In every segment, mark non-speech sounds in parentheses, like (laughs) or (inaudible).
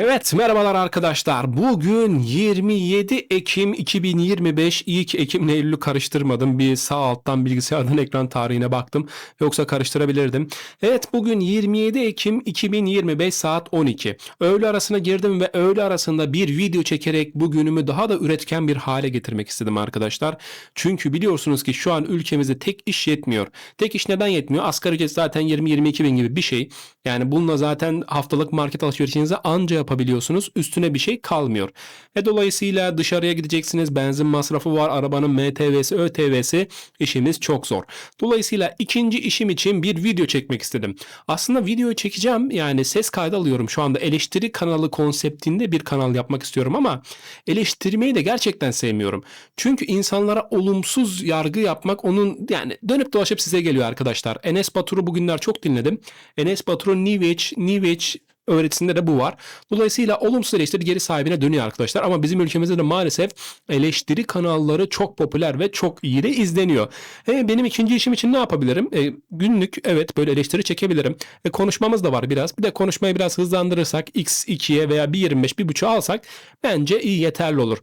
Evet merhabalar arkadaşlar. Bugün 27 Ekim 2025. İyi ki Ekim'le Eylül'ü karıştırmadım. Bir sağ alttan bilgisayardan ekran tarihine baktım. Yoksa karıştırabilirdim. Evet bugün 27 Ekim 2025 saat 12. Öğle arasına girdim ve öğle arasında bir video çekerek bugünümü daha da üretken bir hale getirmek istedim arkadaşlar. Çünkü biliyorsunuz ki şu an ülkemizde tek iş yetmiyor. Tek iş neden yetmiyor? Asgari ücret zaten 20-22 bin gibi bir şey. Yani bununla zaten haftalık market alışverişinizi anca yapabiliyorsunuz. Üstüne bir şey kalmıyor. E dolayısıyla dışarıya gideceksiniz. Benzin masrafı var. Arabanın MTV'si, ÖTV'si. işimiz çok zor. Dolayısıyla ikinci işim için bir video çekmek istedim. Aslında video çekeceğim. Yani ses kaydı alıyorum. Şu anda eleştiri kanalı konseptinde bir kanal yapmak istiyorum ama eleştirmeyi de gerçekten sevmiyorum. Çünkü insanlara olumsuz yargı yapmak onun yani dönüp dolaşıp size geliyor arkadaşlar. Enes Batur'u bugünler çok dinledim. Enes Batur'un New Age, New Age öğretisinde de bu var. Dolayısıyla olumsuz eleştiri geri sahibine dönüyor arkadaşlar. Ama bizim ülkemizde de maalesef eleştiri kanalları çok popüler ve çok iyi de izleniyor. E, benim ikinci işim için ne yapabilirim? E, günlük evet böyle eleştiri çekebilirim. E, konuşmamız da var biraz. Bir de konuşmayı biraz hızlandırırsak x2'ye veya 1.25 1.5'a alsak bence iyi yeterli olur.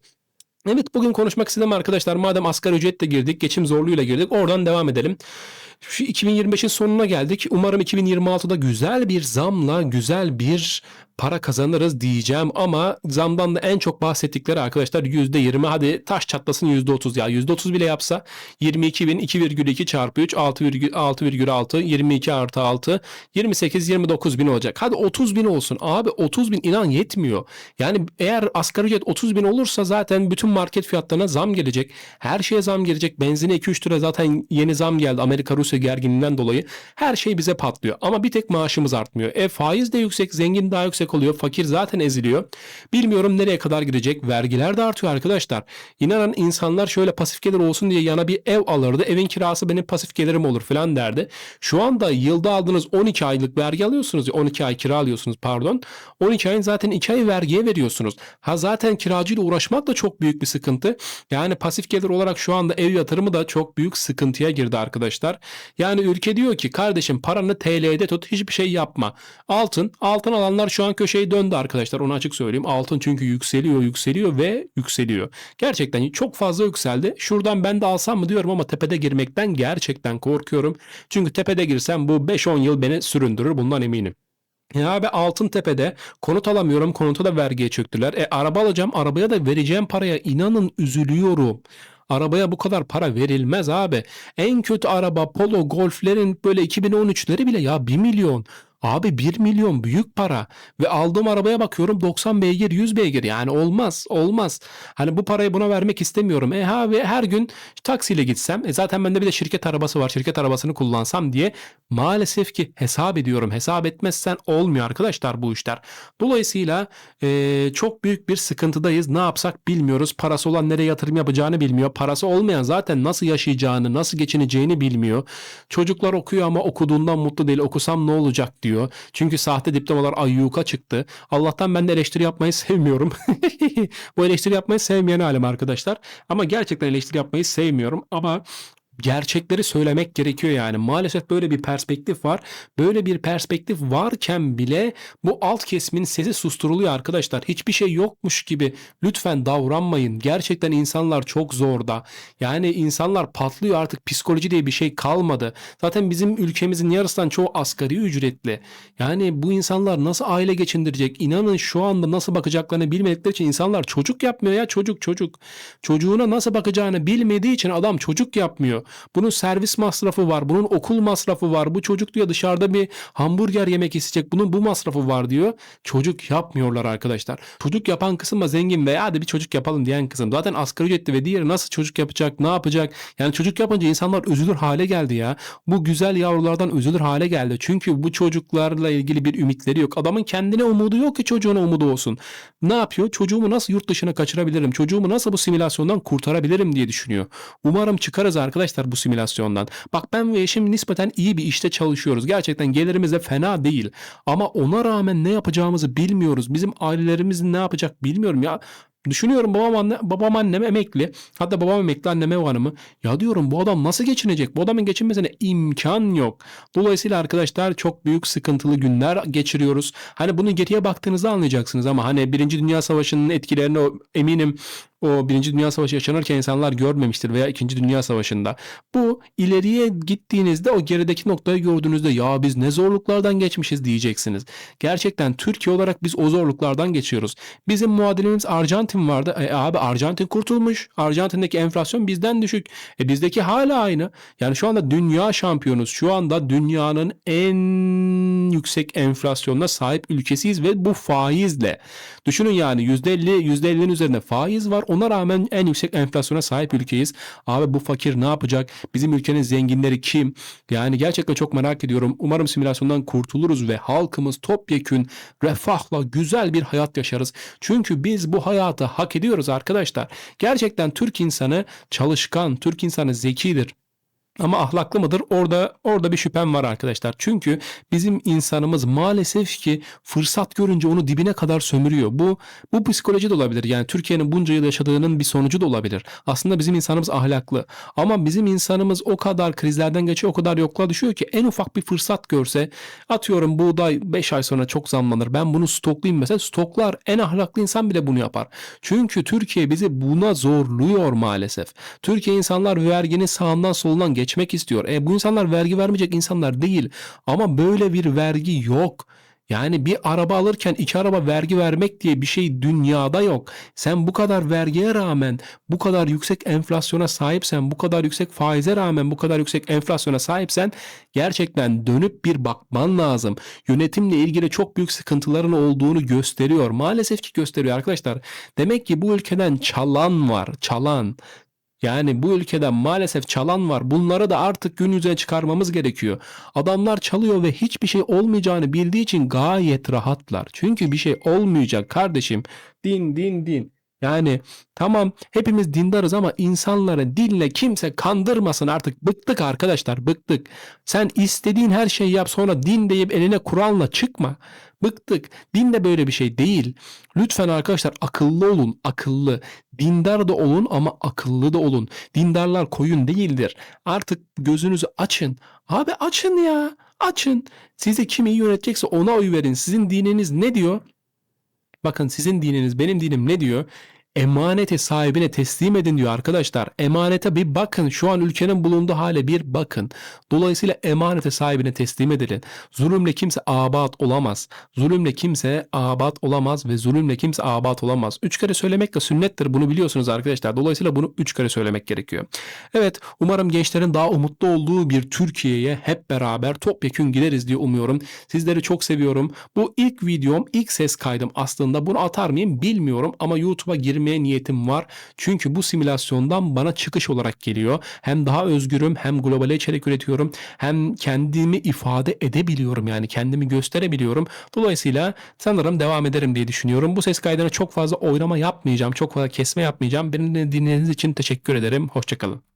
Evet bugün konuşmak istedim arkadaşlar. Madem asgari ücretle girdik, geçim zorluğuyla girdik. Oradan devam edelim. Şu 2025'in sonuna geldik. Umarım 2026'da güzel bir zamla, güzel bir para kazanırız diyeceğim ama zamdan da en çok bahsettikleri arkadaşlar %20 hadi taş çatlasın %30 ya %30 bile yapsa 22 bin 2,2 çarpı 3 6,6 22 artı 6 28 29 bin olacak. Hadi 30 bin olsun abi 30 bin inan yetmiyor. Yani eğer asgari ücret 30 bin olursa zaten bütün market fiyatlarına zam gelecek. Her şeye zam gelecek. Benzine 2-3 lira zaten yeni zam geldi Amerika Rusya gerginliğinden dolayı. Her şey bize patlıyor ama bir tek maaşımız artmıyor. E faiz de yüksek zengin daha yüksek oluyor. Fakir zaten eziliyor. Bilmiyorum nereye kadar gidecek. Vergiler de artıyor arkadaşlar. İnanın insanlar şöyle pasif gelir olsun diye yana bir ev alırdı. Evin kirası benim pasif gelirim olur falan derdi. Şu anda yılda aldığınız 12 aylık vergi alıyorsunuz. 12 ay kira alıyorsunuz pardon. 12 ayın zaten 2 ay vergiye veriyorsunuz. Ha zaten kiracıyla uğraşmak da çok büyük bir sıkıntı. Yani pasif gelir olarak şu anda ev yatırımı da çok büyük sıkıntıya girdi arkadaşlar. Yani ülke diyor ki kardeşim paranı TL'de tut hiçbir şey yapma. Altın, altın alanlar şu an köşeyi döndü arkadaşlar onu açık söyleyeyim. Altın çünkü yükseliyor yükseliyor ve yükseliyor. Gerçekten çok fazla yükseldi. Şuradan ben de alsam mı diyorum ama tepede girmekten gerçekten korkuyorum. Çünkü tepede girsem bu 5-10 yıl beni süründürür bundan eminim. Ya abi altın tepede konut alamıyorum konuta da vergiye çöktüler. E araba alacağım arabaya da vereceğim paraya inanın üzülüyorum. Arabaya bu kadar para verilmez abi. En kötü araba Polo Golf'lerin böyle 2013'leri bile ya 1 milyon. Abi 1 milyon büyük para ve aldığım arabaya bakıyorum 90 beygir 100 beygir yani olmaz olmaz. Hani bu parayı buna vermek istemiyorum. E abi her gün taksiyle gitsem e zaten bende bir de şirket arabası var şirket arabasını kullansam diye maalesef ki hesap ediyorum. Hesap etmezsen olmuyor arkadaşlar bu işler. Dolayısıyla e, çok büyük bir sıkıntıdayız. Ne yapsak bilmiyoruz. Parası olan nereye yatırım yapacağını bilmiyor. Parası olmayan zaten nasıl yaşayacağını nasıl geçineceğini bilmiyor. Çocuklar okuyor ama okuduğundan mutlu değil. Okusam ne olacak diyor diyor. Çünkü sahte diplomalar ayyuka çıktı. Allah'tan ben de eleştiri yapmayı sevmiyorum. (laughs) Bu eleştiri yapmayı sevmeyen halim arkadaşlar. Ama gerçekten eleştiri yapmayı sevmiyorum. Ama gerçekleri söylemek gerekiyor yani. Maalesef böyle bir perspektif var. Böyle bir perspektif varken bile bu alt kesimin sesi susturuluyor arkadaşlar. Hiçbir şey yokmuş gibi lütfen davranmayın. Gerçekten insanlar çok zorda. Yani insanlar patlıyor artık psikoloji diye bir şey kalmadı. Zaten bizim ülkemizin yarısından çoğu asgari ücretli. Yani bu insanlar nasıl aile geçindirecek? İnanın şu anda nasıl bakacaklarını bilmedikleri için insanlar çocuk yapmıyor ya çocuk çocuk. Çocuğuna nasıl bakacağını bilmediği için adam çocuk yapmıyor. Bunun servis masrafı var. Bunun okul masrafı var. Bu çocuk diyor dışarıda bir hamburger yemek isteyecek. Bunun bu masrafı var diyor. Çocuk yapmıyorlar arkadaşlar. Çocuk yapan kısım da zengin veya hadi bir çocuk yapalım diyen kısım. Zaten asgari ücretli ve diğeri nasıl çocuk yapacak, ne yapacak? Yani çocuk yapınca insanlar üzülür hale geldi ya. Bu güzel yavrulardan üzülür hale geldi. Çünkü bu çocuklarla ilgili bir ümitleri yok. Adamın kendine umudu yok ki çocuğuna umudu olsun. Ne yapıyor? Çocuğumu nasıl yurt dışına kaçırabilirim? Çocuğumu nasıl bu simülasyondan kurtarabilirim diye düşünüyor. Umarım çıkarız arkadaşlar bu simülasyondan. Bak ben ve eşim nispeten iyi bir işte çalışıyoruz. Gerçekten gelirimiz de fena değil. Ama ona rağmen ne yapacağımızı bilmiyoruz. Bizim ailelerimiz ne yapacak bilmiyorum ya. Düşünüyorum babam, anne, babam annem emekli. Hatta babam emekli annem ev hanımı. Ya diyorum bu adam nasıl geçinecek? Bu adamın geçinmesine imkan yok. Dolayısıyla arkadaşlar çok büyük sıkıntılı günler geçiriyoruz. Hani bunu geriye baktığınızda anlayacaksınız ama hani Birinci Dünya Savaşı'nın etkilerini eminim o Birinci Dünya Savaşı yaşanırken insanlar görmemiştir veya İkinci Dünya Savaşı'nda. Bu ileriye gittiğinizde o gerideki noktayı gördüğünüzde ya biz ne zorluklardan geçmişiz diyeceksiniz. Gerçekten Türkiye olarak biz o zorluklardan geçiyoruz. Bizim muadilimiz Arjantin vardı. E abi Arjantin kurtulmuş. Arjantin'deki enflasyon bizden düşük. E bizdeki hala aynı. Yani şu anda dünya şampiyonuz. Şu anda dünyanın en yüksek enflasyonuna sahip ülkesiyiz ve bu faizle. Düşünün yani %50, %50'nin üzerinde faiz var. Ona rağmen en yüksek enflasyona sahip ülkeyiz. Abi bu fakir ne yapacak? Bizim ülkenin zenginleri kim? Yani gerçekten çok merak ediyorum. Umarım simülasyondan kurtuluruz ve halkımız topyekün refahla güzel bir hayat yaşarız. Çünkü biz bu hayatı hak ediyoruz arkadaşlar. Gerçekten Türk insanı çalışkan, Türk insanı zekidir. Ama ahlaklı mıdır? Orada orada bir şüphem var arkadaşlar. Çünkü bizim insanımız maalesef ki fırsat görünce onu dibine kadar sömürüyor. Bu bu psikoloji de olabilir. Yani Türkiye'nin bunca yıl yaşadığının bir sonucu da olabilir. Aslında bizim insanımız ahlaklı. Ama bizim insanımız o kadar krizlerden geçiyor, o kadar yokluğa düşüyor ki en ufak bir fırsat görse atıyorum buğday 5 ay sonra çok zamlanır. Ben bunu stoklayayım mesela. Stoklar en ahlaklı insan bile bunu yapar. Çünkü Türkiye bizi buna zorluyor maalesef. Türkiye insanlar verginin sağından solundan geçmek istiyor. E bu insanlar vergi vermeyecek insanlar değil. Ama böyle bir vergi yok. Yani bir araba alırken iki araba vergi vermek diye bir şey dünyada yok. Sen bu kadar vergiye rağmen bu kadar yüksek enflasyona sahipsen, bu kadar yüksek faize rağmen bu kadar yüksek enflasyona sahipsen gerçekten dönüp bir bakman lazım. Yönetimle ilgili çok büyük sıkıntıların olduğunu gösteriyor. Maalesef ki gösteriyor arkadaşlar. Demek ki bu ülkeden çalan var, çalan. Yani bu ülkeden maalesef çalan var. Bunları da artık gün yüzüne çıkarmamız gerekiyor. Adamlar çalıyor ve hiçbir şey olmayacağını bildiği için gayet rahatlar. Çünkü bir şey olmayacak kardeşim. Din din din. Yani tamam hepimiz dindarız ama insanları dinle kimse kandırmasın artık. Bıktık arkadaşlar bıktık. Sen istediğin her şeyi yap sonra din deyip eline Kur'an'la çıkma. Bıktık. Din de böyle bir şey değil. Lütfen arkadaşlar akıllı olun, akıllı. Dindar da olun ama akıllı da olun. Dindarlar koyun değildir. Artık gözünüzü açın. Abi açın ya. Açın. Sizi kim iyi yönetecekse ona oy verin. Sizin dininiz ne diyor? Bakın sizin dininiz benim dinim ne diyor? Emaneti sahibine teslim edin diyor arkadaşlar. Emanete bir bakın. Şu an ülkenin bulunduğu hale bir bakın. Dolayısıyla emanete sahibine teslim edilin. Zulümle kimse abat olamaz. Zulümle kimse abat olamaz ve zulümle kimse abat olamaz. Üç kere söylemek de sünnettir. Bunu biliyorsunuz arkadaşlar. Dolayısıyla bunu üç kere söylemek gerekiyor. Evet umarım gençlerin daha umutlu olduğu bir Türkiye'ye hep beraber topyekün gideriz diye umuyorum. Sizleri çok seviyorum. Bu ilk videom, ilk ses kaydım aslında. Bunu atar mıyım bilmiyorum ama YouTube'a girmeye niyetim var. Çünkü bu simülasyondan bana çıkış olarak geliyor. Hem daha özgürüm hem globale içerik üretiyorum. Hem kendimi ifade edebiliyorum yani kendimi gösterebiliyorum. Dolayısıyla sanırım devam ederim diye düşünüyorum. Bu ses kaydına çok fazla oynama yapmayacağım. Çok fazla kesme yapmayacağım. Beni dinlediğiniz için teşekkür ederim. Hoşçakalın.